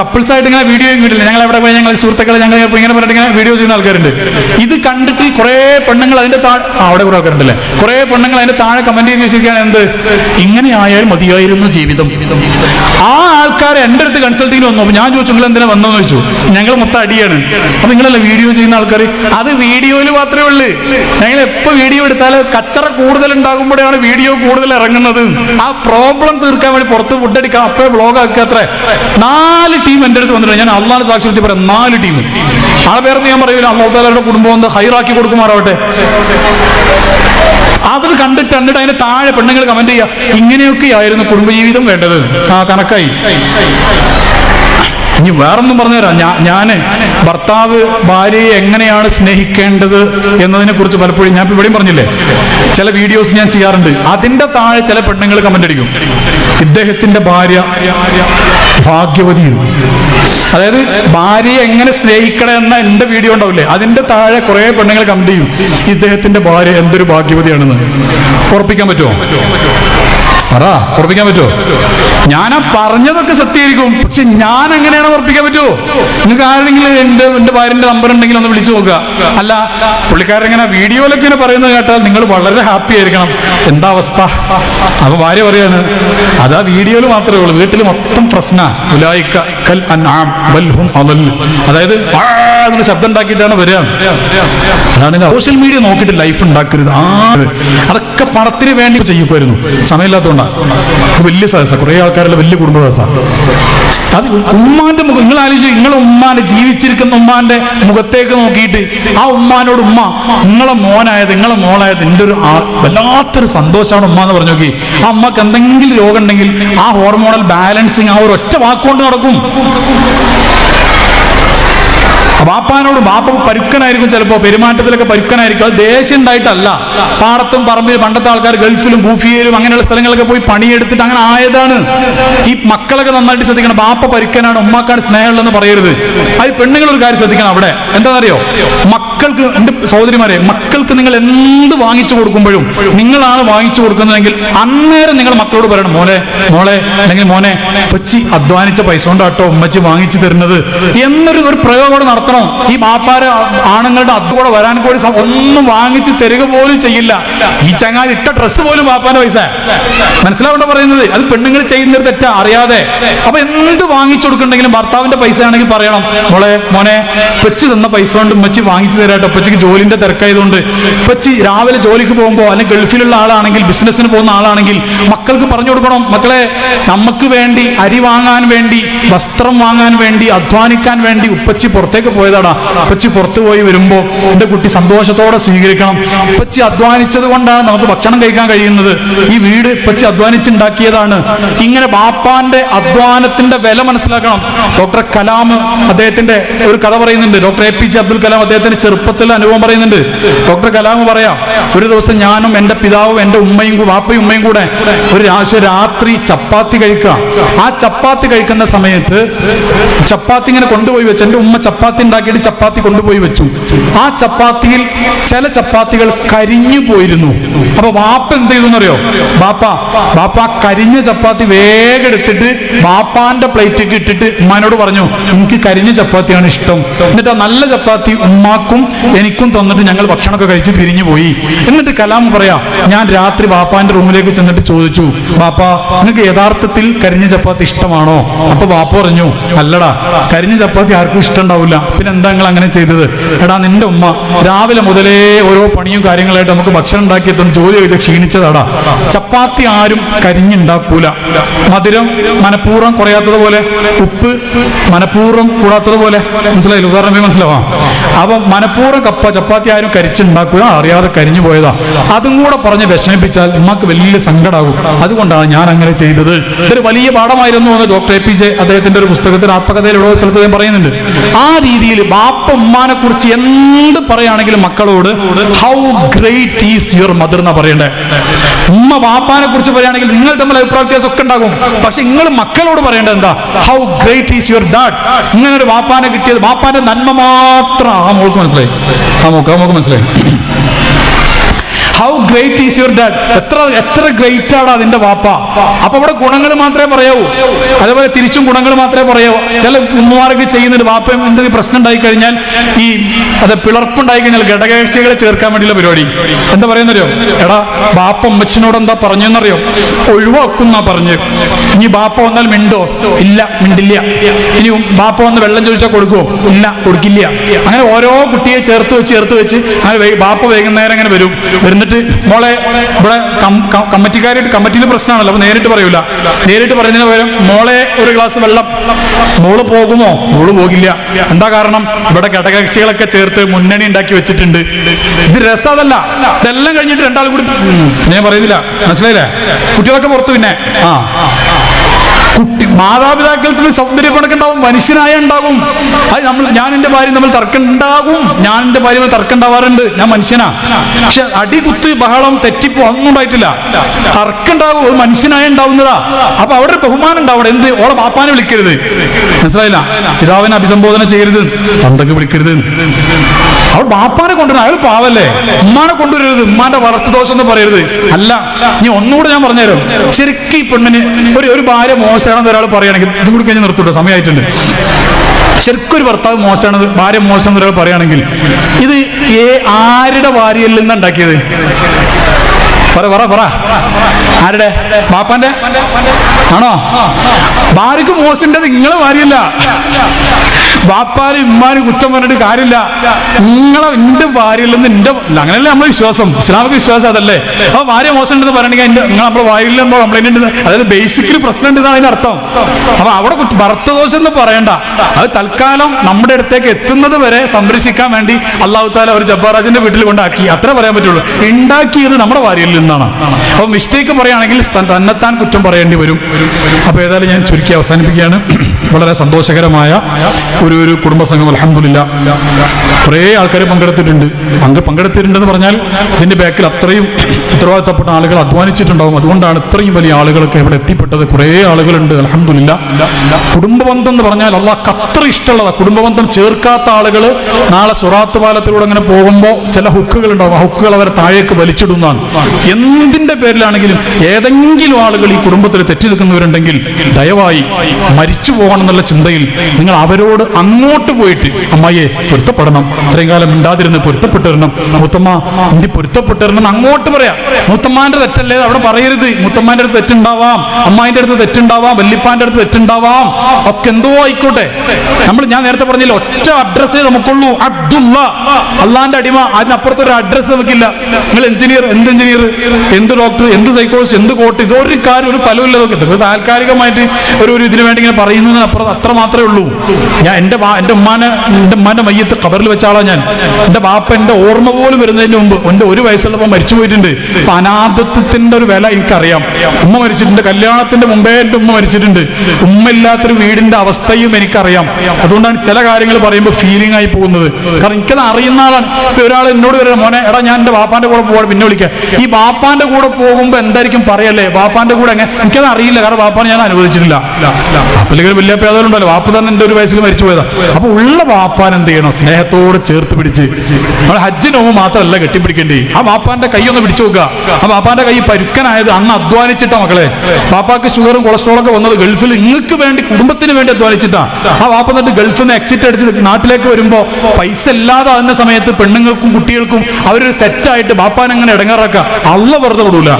Couples ആയിട്ട് ഇങ്ങനെ video കിട്ടില്ല ഞങ്ങൾ എവിടെ പോയി? ഞങ്ങൾ സുഹൃത്തുക്കൾ ഞങ്ങൾ ഇങ്ങനെ പറഞ്ഞിട്ട് ഇങ്ങനെ വീഡിയോ ചെയ്യുന്ന ആൾക്കാരുണ്ട്. ഇത് കണ്ടിട്ട് കുറേ പെണ്ണുങ്ങൾ അതിന്റെ താഴെ അവിടെ കുറെ ആൾക്കാരുണ്ടല്ലേ? കുറെ പെണ്ണുങ്ങൾ അതിന്റെ താഴെ കമന്റ് ചെയ്ത് വെച്ചിരിക്കുകയാണ് എന്ത്? ഇങ്ങനെ ആയാൽ മതിയായിരുന്നു ജീവിതം. ആ ആൾക്കാർ എന്റെ അടുത്ത് കൺസൾട്ടിങ്ങിന് വന്നു. അപ്പൊ ഞാൻ ചോദിച്ചു നിങ്ങൾ എന്തിനാ വന്നതെന്ന് ചോദിച്ചു? ഞങ്ങൾ മൊത്തം അടിയാണ്. അപ്പൊ നിങ്ങളല്ലേ വീഡിയോ ചെയ്യുന്ന ആൾക്കാർ അത് വീഡിയോയിൽ മാത്രമേ ഉള്ളൂ. ഞങ്ങൾ എപ്പോ വീഡിയോ എടുത്താലും കച്ചറ കൂടുതൽ ഉണ്ടാകുമ്പോഴാണ് വീഡിയോ കൂടുതൽ ഇറങ്ങുന്നത്. ആ പ്രോബ്ലം തീർക്കാൻ വേണ്ടി പുറത്ത് ഫുഡ് അടിക്കാം അപ്പോഴേ വ്ളോഗ് ആക്കുക അത്രേ. നാല് ടീം എന്റെ അടുത്ത് വന്നിട്ടുണ്ട്. ഞാൻ അള്ളാഹ് സാക്ഷ്യത്തിൽ പറയാം. നാല് ടീം. ആ പേരെന്ന് ഞാൻ പറയൂല. അള്ളാഹു താലയുടെ കുടുംബം ഒന്ന് ഹൈറാക്കി കൊടുക്കുമാറാവട്ടെ. അത് കണ്ടിട്ട് എന്നിട്ട് അതിന് താഴെ പെണ്ണുങ്ങൾ കമന്റ് ചെയ്യുക ഇങ്ങനെയൊക്കെയായിരുന്നു കുടുംബജീവിതം വേണ്ടത്. ആ കണക്കായി. ഇനി വേറൊന്നും പറഞ്ഞുതരാം. ഞാൻ ഞാൻ ഭർത്താവ് ഭാര്യയെ എങ്ങനെയാണ് സ്നേഹിക്കേണ്ടത് എന്നതിനെ കുറിച്ച് പലപ്പോഴും ഞാൻ ഇവിടെയും പറഞ്ഞില്ലേ? ചില വീഡിയോസ് ഞാൻ ചെയ്യാറുണ്ട്. അതിന്റെ താഴെ ചില പെണ്ണുങ്ങൾ കമന്റ് അടിക്കും. ഇദ്ദേഹത്തിന്റെ ഭാര്യ ഭാഗ്യവതി അതായത് ഭാര്യയെ എങ്ങനെ സ്നേഹിക്കണം എന്ന എന്റെ വീഡിയോ ഉണ്ടാവില്ലേ? അതിന്റെ താഴെ കുറെ പെണ്ണുങ്ങൾ കമന്റ് ചെയ്യും. ഇദ്ദേഹത്തിന്റെ ഭാര്യ എന്തൊരു ഭാഗ്യവതിയാണെന്ന്. ഉറപ്പിക്കാൻ പറ്റുമോ? പറ ഉറപ്പിക്കാൻ പറ്റുമോ ഞാൻ ആ പറഞ്ഞതൊക്കെ സത്യമായിരിക്കും. പക്ഷെ ഞാൻ എങ്ങനെയാണ് ഉറപ്പിക്കാൻ പറ്റുമോ നിങ്ങൾക്ക് ആരെങ്കിലും എന്റെ എന്റെ ഭാര്യന്റെ നമ്പർ ഉണ്ടെങ്കിൽ ഒന്ന് വിളിച്ചു നോക്കുക. അല്ല പുള്ളിക്കാരൻ ഇങ്ങനെ വീഡിയോയിലൊക്കെ ഇങ്ങനെ പറയുന്നത് കേട്ടാൽ നിങ്ങൾ വളരെ ഹാപ്പി ആയിരിക്കണം. എന്താ അവസ്ഥ? അപ്പൊ ഭാര്യ പറയാണ് അതാ വീഡിയോയിൽ മാത്രമേ ഉള്ളൂ. വീട്ടിൽ മൊത്തം പ്രശ്ന. കൽ അതായത് ശബ്ദം ഉണ്ടാക്കിയിട്ടാണ് വരിക. അതാണ് സോഷ്യൽ മീഡിയ നോക്കിയിട്ട് ലൈഫ് ഉണ്ടാക്കരുത്. ആ അതൊക്കെ പണത്തിന് വേണ്ടി ചെയ്യുമായിരുന്നു. സമയമില്ലാത്തതുകൊണ്ടാണ് വലിയ സദസ്സ. കുറെ ആൾക്കാരുടെ വലിയ കുടുംബ സദസ്സ. അത് ഉമ്മാന്റെ മുഖം നിങ്ങൾ ആലോചിച്ചു നിങ്ങൾ ഉമ്മാന്റെ ജീവിച്ചിരിക്കുന്ന ഉമ്മാന്റെ മുഖത്തേക്ക് നോക്കിയിട്ട് ആ ഉമ്മാനോട് ഉമ്മ നിങ്ങളെ മോനായത് നിങ്ങളെ മോളായത് എന്റെ ഒരു വല്ലാത്തൊരു സന്തോഷമാണ് ഉമ്മ എന്ന് പറഞ്ഞു നോക്കി. ആ അമ്മയ്ക്ക് എന്തെങ്കിലും രോഗം ഉണ്ടെങ്കിൽ ആ ഹോർമോണൽ ബാലൻസിങ് ആ ഒരു ഒറ്റ വാക്കുകൊണ്ട് നടക്കും. ബാപ്പാനോട് ബാപ്പ പരുക്കനായിരിക്കും ചിലപ്പോ പെരുമാറ്റത്തിലൊക്കെ പരുക്കനായിരിക്കും. അത് ദേഷ്യം ഉണ്ടായിട്ടല്ല. പാടത്തും പറമ്പിലും പണ്ടത്തെ ആൾക്കാർ ഗൾഫിലും ബൂഫിയയിലും അങ്ങനെയുള്ള സ്ഥലങ്ങളൊക്കെ പോയി പണിയെടുത്തിട്ട് അങ്ങനെ ആയതാണ്. ഈ മക്കളൊക്കെ നന്നായിട്ട് ശ്രദ്ധിക്കണം. ബാപ്പ പരുക്കനാണ് ഉമ്മാക്കാണ് സ്നേഹമുള്ളതെന്ന് പറയരുത്. അത് പെണ്ണുങ്ങൾ ഒരു കാര്യം ശ്രദ്ധിക്കണം അവിടെ. എന്താണെന്നറിയോ? മക്കൾക്ക് എന്റെ സഹോദരിമാരെ മക്കൾക്ക് നിങ്ങൾ എന്ത് വാങ്ങിച്ചു കൊടുക്കുമ്പോഴും നിങ്ങളാണ് വാങ്ങിച്ചു കൊടുക്കുന്നതെങ്കിൽ അന്നേരം നിങ്ങൾ മക്കളോട് പറയണം മോനെ മോളെ അല്ലെങ്കിൽ മോനെ കൊച്ചി അധ്വാനിച്ച പൈസ കൊണ്ടാട്ടോ ഉമ്മച്ചി വാങ്ങിച്ചു തരുന്നത്? എന്നൊരു ഒരു പ്രയോഗം കൂടെ നടത്തണം. ഈ മാപ്പാര് ആണുങ്ങളുടെ അതുകൂടെ വരാൻ കൂടി ഒന്നും വാങ്ങിച്ചു തരിക പോലും ചെയ്യില്ല. ഈ ചങ്ങാതി ഇട്ട ഡ്രസ്സ് പോലും മാപ്പാന്റെ പൈസ. മനസ്സിലാവണ്ട പറയുന്നത്? അത് പെണ്ണുങ്ങൾ ചെയ്യുന്നൊരു തെറ്റാ അറിയാതെ. അപ്പൊ എന്ത് വാങ്ങിച്ചു കൊടുക്കണ്ടെങ്കിലും ഭർത്താവിന്റെ പൈസ ആണെങ്കിൽ പറയണം മോളെ മോനെ കൊച്ചു തന്ന പൈസ കൊണ്ട് ഉമ്മച്ചി വാങ്ങിച്ചു തരാട്ടോ കൊച്ചിക്ക് ജോലിന്റെ തിരക്കായതുകൊണ്ട് കൊച്ചി രാവിലെ ജോലിക്ക് പോകുമ്പോൾ അല്ലെങ്കിൽ ഗൾഫിലുള്ള ആളാണെങ്കിൽ ബിസിനസ്സിന് പോകുന്ന ആളാണെങ്കിൽ മക്കൾക്ക് പറഞ്ഞു കൊടുക്കണം. മക്കളെ നമുക്ക് വേണ്ടി അരി വാങ്ങാൻ വേണ്ടി വസ്ത്രം വാങ്ങാൻ വേണ്ടി അധ്വാനിക്കാൻ വേണ്ടി ഉപ്പച്ചി പുറത്തേക്ക് പോയതാടാ. ഉപ്പച്ചി പുറത്തു പോയി വരുമ്പോൾ എന്റെ കുട്ടി സന്തോഷത്തോടെ സ്വീകരിക്കണം. ഉപ്പച്ചി അധ്വാനിച്ചത് കൊണ്ടാണ് നമുക്ക് ഭക്ഷണം കഴിക്കാൻ കഴിയുന്നത്. ഈ വീട് ഉപ്പച്ചി അധ്വാനിച്ചുണ്ടാക്കിയതാണ്. ഇങ്ങനെ ബാപ്പാന്റെ അധ്വാനത്തിന്റെ വില മനസ്സിലാക്കണം. ഡോക്ടർ കലാം അദ്ദേഹത്തിന്റെ ഒരു കഥ പറയുന്നുണ്ട്. Doctor A P J Abdul Kalam അദ്ദേഹത്തിന്റെ ചെറുപ്പത്തിൽ അനുഭവം പറയുന്നുണ്ട്. ഡോക്ടർ കലാം പറയാം ഒരു ദിവസം ഞാനും എന്റെ പിതാവും എന്റെ ഉമ്മയും വാപ്പയും ഉമ്മയും കൂടെ ഒരു രാത്രി ചപ്പാത്തി കഴിക്കുക. ആ ചപ്പാത്തി കഴിക്കുന്ന സമയത്ത് ചപ്പാത്തി ഇങ്ങനെ കൊണ്ടുപോയി വെച്ചു. എന്റെ ഉമ്മ ചപ്പാത്തി ഉണ്ടാക്കിയിട്ട് ചപ്പാത്തി കൊണ്ടുപോയി വെച്ചു. ആ ചപ്പാത്തിയിൽ ചില ചപ്പാത്തികൾ കരിഞ്ഞു പോയിരുന്നു. അപ്പൊ വാപ്പ എന്ത് ചെയ്തു എന്നറിയോ? ബാപ്പ ബാപ്പ കരിഞ്ഞ ചപ്പാത്തി വേഗം എടുത്തിട്ട് ബാപ്പാന്റെ പ്ലേറ്റിൽ ഇട്ടിട്ട് ഉമ്മാനോട് പറഞ്ഞു എനിക്ക് കരിഞ്ഞ ചപ്പാത്തിയാണ് ഇഷ്ടം. എന്നിട്ട് ആ നല്ല ചപ്പാത്തി ഉമ്മാക്കും എനിക്കും തന്നിട്ട് ഞങ്ങൾ ഭക്ഷണമൊക്കെ കഴിച്ച് പിരിഞ്ഞു പോയി. എന്നിട്ട് കലാം പറയാ ഞാൻ രാത്രി ബാപ്പാന്റെ റൂമിലേക്ക് ചെന്നിട്ട് ചോദിച്ചു ബാപ്പ നിങ്ങൾക്ക് യഥാർത്ഥത്തിൽ കരിഞ്ഞ ചപ്പാത്തി ഇഷ്ടമാണോ? അപ്പൊ ബാപ്പ പറഞ്ഞു അല്ലടാ കരിഞ്ഞ ചപ്പാത്തി ആർക്കും ഇഷ്ടമുണ്ടാവില്ല. പിന്നെ എന്താ നിങ്ങൾ അങ്ങനെ ചെയ്തത്? എടാ നിന്റെ ഉമ്മ രാവിലെ മുതലേ ഓരോ പണിയും കാര്യങ്ങളായിട്ട് നമുക്ക് ഭക്ഷണം ഉണ്ടാക്കി എത്തുന്ന ജോലി ചെയ്ത് ക്ഷീണിച്ചതാടാ. ചപ്പാത്തി ആരും കരിഞ്ഞുണ്ടാക്കൂല. മധുരം മനഃപൂർവം കുറയാത്തതുപോലെ ഉപ്പ് മനഃപൂർവം കൂടാത്തതുപോലെ. മനസ്സിലായില്ല? ഉദാഹരണം മനസ്സിലാവാം. അപ്പൊ മനഃപൂർവം കപ്പ ചപ്പാത്തി ആരും കരിച്ചുണ്ടാക്കുക അറിയാതെ കരിഞ്ഞു പോയതാ. അതും കൂടെ പറഞ്ഞ് വിഷമിപ്പിച്ചാൽ ഉമ്മക്ക് വലിയ സങ്കടമാകും അതുകൊണ്ടാണ് ഞാൻ അങ്ങനെ ചെയ്തത്. ഇതൊരു വലിയ പാഠമായിരുന്നു എന്ന് ഡോക്ടർ എ പി ജെ അദ്ദേഹത്തിന്റെ ഒരു പുസ്തകത്തിൽ ആത്മകഥയിൽ ഉള്ള സ്ഥലത്ത് പറയുന്നുണ്ട്. ആ രീതിയിൽ ബാപ്പ ഉമ്മാനെ കുറിച്ച് എന്ത് പറയുകയാണെങ്കിലും മക്കളോട് how great is your mother എന്നാ പറയണ്ടേ. ഉമ്മ ബാപ്പാനെ കുറിച്ച് പറയുകയാണെങ്കിൽ നിങ്ങൾ തമ്മിൽ അഭിപ്രായ വ്യത്യാസം ഒക്കെ ഉണ്ടാകും. പക്ഷെ നിങ്ങൾ മക്കളോട് പറയേണ്ടത് എന്താ? How great is your dad ഇങ്ങനെ ഒരു ബാപ്പാനെ കിട്ടിയത് ബാപ്പാന്റെ നന്മ മാത്രം ആ മോൾക്ക് മനസ്സിലായി. ആ മോക്ക് നമുക്ക് മനസ്സിലായി. How great is your dad എത്ര എത്ര ഗ്രേറ്റ് ആണ് അതിന്റെ വാപ്പ? അപ്പൊ അവിടെ ഗുണങ്ങൾ മാത്രമേ പറയാവൂ അതേപോലെ തിരിച്ചും ഗുണങ്ങൾ മാത്രമേ പറയാവൂ ചില ഉമ്മമാർക്ക് ചെയ്യുന്നൊരു വാപ്പ എന്തെങ്കിലും പ്രശ്നം ഉണ്ടായി കഴിഞ്ഞാൽ ഈ അത് പിളർപ്പുണ്ടായി കഴിഞ്ഞാൽ ഘടകകക്ഷികളെ ചേർക്കാൻ വേണ്ടിയുള്ള പരിപാടി. എന്താ പറയുന്നറിയോ എടാ ബാപ്പ അമ്മച്ചിനോട് എന്താ പറഞ്ഞെന്നറിയോ ഒഴിവാക്കുന്ന പറഞ്ഞു. ഇനി ബാപ്പ വന്നാൽ മിണ്ടോ? ഇല്ല മിണ്ടില്ല. ഇനി ബാപ്പ വന്ന് വെള്ളം ചോദിച്ചാൽ കൊടുക്കുമോ ഇല്ല കൊടുക്കില്ല. അങ്ങനെ ഓരോ കുട്ടിയെ ചേർത്ത് വെച്ച് ചേർത്ത് വെച്ച് അങ്ങനെ ബാപ്പ വൈകുന്നേരം അങ്ങനെ വരും. വരുന്നിട്ട് മോളെ ഇവിടെ കമ്മിറ്റിക്കാരായിട്ട് കമ്മിറ്റിയിൽ പ്രശ്നമാണല്ലോ അപ്പൊ നേരിട്ട് പറയൂല. നേരിട്ട് പറയുന്നതിന് പകരം മോളെ ഒരു ഗ്ലാസ് വെള്ളം. മോൾ പോകുമോ? മോൾ പോകില്ല. എന്താ കാരണം? ഇവിടെ ഘടകകക്ഷികളൊക്കെ ചേർത്ത് മുന്നണി ഉണ്ടാക്കി വെച്ചിട്ടുണ്ട്. ഇത് രസം അതല്ല ഇതെല്ലാം കഴിഞ്ഞിട്ട് രണ്ടാൾ കൂടി ഞാൻ പറയുന്നില്ല. മനസ്സിലായില്ലേ? കുട്ടികളൊക്കെ പുറത്തു പിന്നെ. ആ. കുട്ടി മാതാപിതാക്കൾ തമ്മിൽ സൗന്ദര്യ പണക്കുണ്ടാവും മനുഷ്യനായ ഉണ്ടാകും. അത് നമ്മൾ ഞാൻ എന്റെ ഭാര്യ നമ്മൾ തർക്കം ഉണ്ടാകും ഞാൻ എന്റെ ഭാര്യ തമ്മിൽ തർക്കം ഉണ്ടാവാറുണ്ട് ഞാൻ മനുഷ്യനാ. പക്ഷെ അടികുത്ത് ബഹളം തെറ്റിപ്പോ ഒന്നും ഉണ്ടായിട്ടില്ല. തർക്കം ഉണ്ടാകും ഒരു മനുഷ്യനായ ഉണ്ടാവുന്നതാ. അപ്പൊ അവിടെ ഒരു ബഹുമാനം ഉണ്ടാവണം എന്ത്? ഓളെ പാപ്പാനെ വിളിക്കരുത്. മനസ്സിലായില്ല? പിതാവിനെ അഭിസംബോധന ചെയ്യരുത്. തന്തക്ക് വിളിക്കരുത്. അവൾ ബാപ്പാനെ കൊണ്ടുവരണം. അയാൾ പാവല്ലേ? ഉമ്മാനെ കൊണ്ടുവരരുത്. ഉമ്മാന്റെ വളർത്തു ദോഷം എന്ന് പറയരുത്. അല്ല ഇനി ഒന്നുകൂടെ ഞാൻ പറഞ്ഞുതരാം. ശരിക്കും ഈ പെണ്ണിന് ഒരു ഒരു ഭാര്യ മോശമാണെന്ന് ഒരാൾ പറയുകയാണെങ്കിൽ ഇതും കൂടി കഴിഞ്ഞ് നിർത്തൂട്ടോ സമയമായിട്ടുണ്ട് ശരിക്കൊരു ഭർത്താവ് മോശമാണ് ഭാര്യ മോശം എന്നൊരാൾ പറയുകയാണെങ്കിൽ ഇത് ഏ ആരുടെ ഭാര്യയിൽ നിന്ന് ഉണ്ടാക്കിയത്? പറ പറ പറ. ആരുടെ? ബാപ്പാന്റെ? ആണോ? ഭാര്യക്ക് മോശമുണ്ടത് നിങ്ങളെ ഭാര്യയല്ല ബാപ്പാനും ഇമ്മാനും കുറ്റം പറഞ്ഞിട്ട് കാര്യമില്ല. നിങ്ങളെ എന്റെ ഭാര്യയിൽ എന്റെ അങ്ങനെയല്ലേ നമ്മളെ വിശ്വാസം. ഇസ്ലാമിക വിശ്വാസം അതല്ലേ? അപ്പൊ ഭാര്യ മോശം ഉണ്ടെന്ന് പറയണെങ്കിൽ നിങ്ങൾ നമ്മളെ ഭാര്യയിൽ എന്തോ കംപ്ലൈന്റ് ഉണ്ട് അതായത് ബേസിക്കലി പ്രശ്നം ഉണ്ട് അതിന്റെ അർത്ഥം. അപ്പൊ അവിടെ ഭർത്ത ഭർത്തദോഷം എന്ന് പറയണ്ട. അത് തൽക്കാലം നമ്മുടെ അടുത്തേക്ക് എത്തുന്നത് വരെ സംരക്ഷിക്കാൻ വേണ്ടി അള്ളാഹു താല ഒരു ജബ്ബാറാജിന്റെ വീട്ടിൽ കൊണ്ടാക്കി. അത്ര പറയാൻ പറ്റുള്ളൂ. ഉണ്ടാക്കിയത് നമ്മുടെ ഭാര്യയിൽ നിന്നാണ്. അപ്പൊ മിസ്റ്റേക്ക് പറയുകയാണെങ്കിൽ തന്നെത്താൻ കുറ്റം പറയേണ്ടി വരും. അപ്പൊ ഏതായാലും ഞാൻ ചുരുക്കി അവസാനിപ്പിക്കുകയാണ്. വളരെ സന്തോഷകരമായ ഒരു ഒരു കുടുംബസംഘം അലഹമില്ല കുറേ ആൾക്കാർ പങ്കെടുത്തിട്ടുണ്ട്. പങ്ക് പങ്കെടുത്തിട്ടുണ്ടെന്ന് പറഞ്ഞാൽ ഇതിന്റെ ബാക്കിൽ അത്രയും ഉത്തരവാദിത്തപ്പെട്ട ആളുകൾ അധ്വാനിച്ചിട്ടുണ്ടാവും. അതുകൊണ്ടാണ് ഇത്രയും വലിയ ആളുകളൊക്കെ ഇവിടെ എത്തിപ്പെട്ടത്. കുറേ ആളുകളുണ്ട് അലഹമില്ല കുടുംബബന്ധം എന്ന് പറഞ്ഞാൽ അള്ളാഹ് അത്ര ഇഷ്ടമുള്ളതാ. കുടുംബബന്ധം ചേർക്കാത്ത ആളുകൾ നാളെ സുറാത്ത് പാലത്തിലൂടെ അങ്ങനെ പോകുമ്പോൾ ചില ഹുക്കുകൾ ഉണ്ടാവും. ആ ഹുക്കുകൾ അവരെ താഴേക്ക് വലിച്ചിടുന്നതാണ്. എന്തിന്റെ പേരിലാണെങ്കിലും ഏതെങ്കിലും ആളുകൾ ഈ കുടുംബത്തിൽ തെറ്റി നിൽക്കുന്നവരുണ്ടെങ്കിൽ ദയവായി മരിച്ചു പോകണം എന്നുള്ള ചിന്തയിൽ നിങ്ങൾ അവരോട് അങ്ങോട്ട് പോയിട്ട് അമ്മയെ പൊരുത്തപ്പെടണം. ഇത്രയും കാലം മിണ്ടാതിരുന്ന് പൊരുത്തപ്പെട്ടിരണം മുത്തമ്മ ഇനി പൊരുത്തപ്പെട്ടിരണം അങ്ങോട്ട് പറയാം. മുത്തമ്മാന്റെ തെറ്റല്ലേ? അവിടെ പറയരുത്. മുത്തമ്മാന്റെ അടുത്ത് തെറ്റുണ്ടാവാം. അമ്മായിന്റെ അടുത്ത് തെറ്റുണ്ടാവാം. വല്യപ്പാന്റെ അടുത്ത് തെറ്റുണ്ടാവാം. ഒക്കെ എന്തോ ആയിക്കോട്ടെ. നമ്മൾ ഞാൻ നേരത്തെ പറഞ്ഞില്ല ഒറ്റ അഡ്രസ്സേ നമുക്കുള്ളൂ. അബ്ദുള്ള. അള്ളാന്റെ അടിമ. അതിനപ്പുറത്ത് ഒരു അഡ്രസ്സ് നമുക്കില്ല. നിങ്ങൾ എഞ്ചിനീയർ എന്ത് എഞ്ചിനീയർ എന്ത് ഡോക്ടർ എന്ത് സൈക്കോളജിസ്റ്റ് എന്ത് കോട്ട് ഇതൊരു കാര്യം ഒരു ഫലമില്ല ഇതൊക്കെ ഇത് താൽക്കാലികമായിട്ട് ഒരു ഇതിനു വേണ്ടി ഇങ്ങനെ പറയുന്നതിന് അപ്പുറം അത്ര മാത്രമേ ഉള്ളൂ. ഞാൻ എന്റെ എന്റെ ഉമ്മാനെ എന്റെ ഉമ്മാന്റെ മയ്യത്ത് കബറിൽ വെച്ച ആളാ ഞാൻ. എന്റെ ബാപ്പ എന്റെ ഓർമ്മ പോലും വരുന്നതിന് മുമ്പ് എന്റെ ഒരു വയസ്സുള്ളപ്പോൾ മരിച്ചു പോയിട്ടുണ്ട്. അപ്പൊ അനാഥത്വത്തിന്റെ ഒരു വില എനിക്കറിയാം. ഉമ്മ മരിച്ചിട്ടുണ്ട്. കല്യാണത്തിന്റെ മുമ്പേ എന്റെ ഉമ്മ മരിച്ചിട്ടുണ്ട്. ഉമ്മ ഇല്ലാത്തൊരു വീടിന്റെ അവസ്ഥയും എനിക്കറിയാം. അതുകൊണ്ടാണ് ചില കാര്യങ്ങൾ പറയുമ്പോൾ ഫീലിംഗ് ആയി പോകുന്നത്. കാരണം എനിക്കത് അറിയുന്ന ആളാണ്. ഇപ്പൊ ഒരാൾ എന്നോട് വരുന്ന മോനെ എടാ ഞാൻ എന്റെ ബാപ്പാന്റെ കൂടെ പോകാൻ പിന്നെ വിളിക്കാം. ഈ ബാപ്പാന്റെ കൂടെ പോകുമ്പോൾ എന്തായിരിക്കും പറയല്ലേ? ബാപ്പാന്റെ കൂടെ എങ്ങനെ? എനിക്കത് അറിയില്ല. കാരണം ബാപ്പാനെ ഞാൻ അനുവദിച്ചിട്ടില്ല. വലിയ പേദലുണ്ടല്ലോ വാപ്പ തന്നെ എന്റെ ഒരു വയസ്സിൽ മരിച്ചു പോയതാ അപ്പൊ ഉള്ള വാപ്പാൻ എന്ത് ചെയ്യണം? സ്നേഹത്തോട് ചേർത്ത് പിടിച്ച്. നമ്മൾ ഹജ്ജിനോമ മാത്രമല്ല കെട്ടിപ്പിടിക്കേണ്ടി. ആ വാപ്പാന്റെ കൈ ഒന്ന് പിടിച്ചു നോക്കുക. ആ വാപ്പാന്റെ കൈ പരുക്കനായത് അന്ന് അധ്വാനിച്ചിട്ടാ മക്കളെ. വാപ്പാക്ക് ഷുഗറും കൊളസ്ട്രോളും ഒക്കെ വന്നത് ഗൾഫിൽ നിങ്ങൾക്ക് വേണ്ടി കുടുംബത്തിന് വേണ്ടി അധ്വാനിച്ചിട്ടാ. ആ വാപ്പ എന്നിട്ട് ഗൾഫിൽ നിന്ന് എക്സിറ്റ് അടിച്ച് നാട്ടിലേക്ക് വരുമ്പോ പൈസ ഇല്ലാതെ ആകുന്ന സമയത്ത് പെണ്ണുങ്ങൾക്കും കുട്ടികൾക്കും അവരൊരു സെറ്റായിട്ട് വാപ്പാൻ അങ്ങനെ ഇടങ്ങാറാക്കുക. അള്ള വെറുതെ വിടൂല.